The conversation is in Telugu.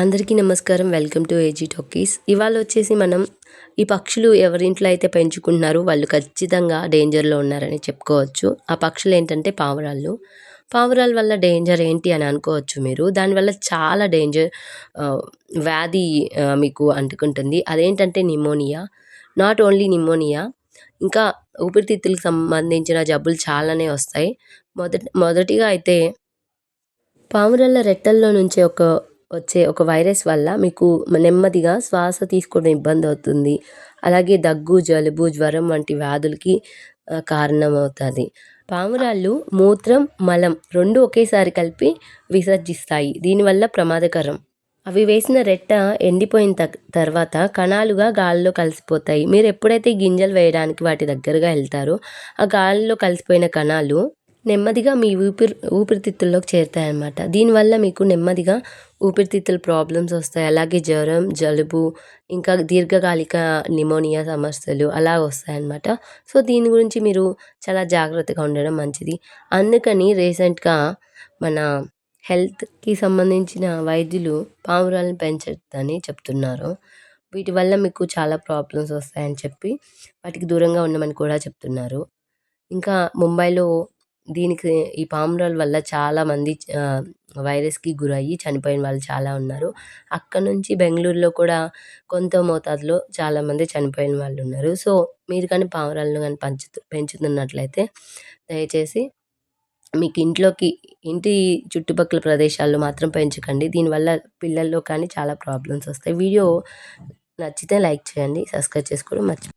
అందరికీ నమస్కారం. వెల్కమ్ టు ఏజీ టాకీస్ ఇవాళ వచ్చేసి మనం ఈ పక్షులు ఎవరింట్లో అయితే పెంచుకుంటున్నారో వాళ్ళు ఖచ్చితంగా డేంజర్లో ఉన్నారని చెప్పుకోవచ్చు. ఆ పక్షులు ఏంటంటే పావురాళ్ళు. పావురాల వల్ల డేంజర్ ఏంటి అని అనుకోవచ్చు మీరు. దానివల్ల చాలా డేంజర్ వ్యాధి మీకు అంటుకుంటుంది. అదేంటంటే నిమోనియా నాట్ ఓన్లీ నిమోనియా ఇంకా ఊపిరితిత్తులకు సంబంధించిన జబ్బులు చాలానే వస్తాయి. మొదటి మొదటిగా అయితే పావురాల రెట్టల్లో నుంచి ఒక వచ్చే ఒక వైరస్ వల్ల మీకు నెమ్మదిగా శ్వాస తీసుకోవడం ఇబ్బంది అవుతుంది. అలాగే దగ్గు జలుబు జ్వరం వంటి వ్యాధులకి కారణమవుతుంది. పామురాళ్ళు మూత్రం మలం రెండు ఒకేసారి కలిపి విసర్జిస్తాయి. దీనివల్ల ప్రమాదకరం. అవి వేసిన రెట్ట ఎండిపోయిన తర్వాత కణాలుగా గాలిలో కలిసిపోతాయి. మీరు ఎప్పుడైతే గింజలు వేయడానికి వాటి దగ్గరగా వెళ్తారో ఆ గాలిలో కలిసిపోయిన కణాలు నెమ్మదిగా మీ ఊపిరి ఊపిరితిత్తుల్లోకి చేరుతాయి అన్నమాట దీనివల్ల మీకు నెమ్మదిగా ఊపిరితిత్తుల ప్రాబ్లమ్స్ వస్తాయి. అలాగే జ్వరం జలుబు ఇంకా దీర్ఘకాలిక నిమోనియా సమస్యలు అలా వస్తాయన్నమాట. సో దీని గురించి మీరు చాలా జాగ్రత్తగా ఉండడం మంచిది. అందుకని రీసెంట్గా మన హెల్త్కి సంబంధించిన వైద్యులు పావురాలను పెంచొద్దని చెప్తున్నారు. వీటి వల్ల మీకు చాలా ప్రాబ్లమ్స్ వస్తాయని చెప్పి వాటికి దూరంగా ఉండమని కూడా చెప్తున్నారు. ఇంకా ముంబైలో దీనికి ఈ పామురాల్ వల్ల చాలామంది వైరస్కి గురయ్యి చనిపోయిన వాళ్ళు చాలా ఉన్నారు. అక్కడ నుంచి బెంగళూరులో కూడా కొంత మోతాదులో చాలామంది చనిపోయిన వాళ్ళు ఉన్నారు. సో మీరు కానీ పావురాలను కానీ పెంచు పెంచుతున్నట్లయితే దయచేసి మీకు ఇంట్లోకి ఇంటి చుట్టుపక్కల ప్రదేశాల్లో మాత్రం పెంచకండి. దీనివల్ల పిల్లల్లో కానీ చాలా ప్రాబ్లమ్స్ వస్తాయి. వీడియో నచ్చితే లైక్ చేయండి సబ్స్క్రైబ్ చేసుకోవడం మర్చి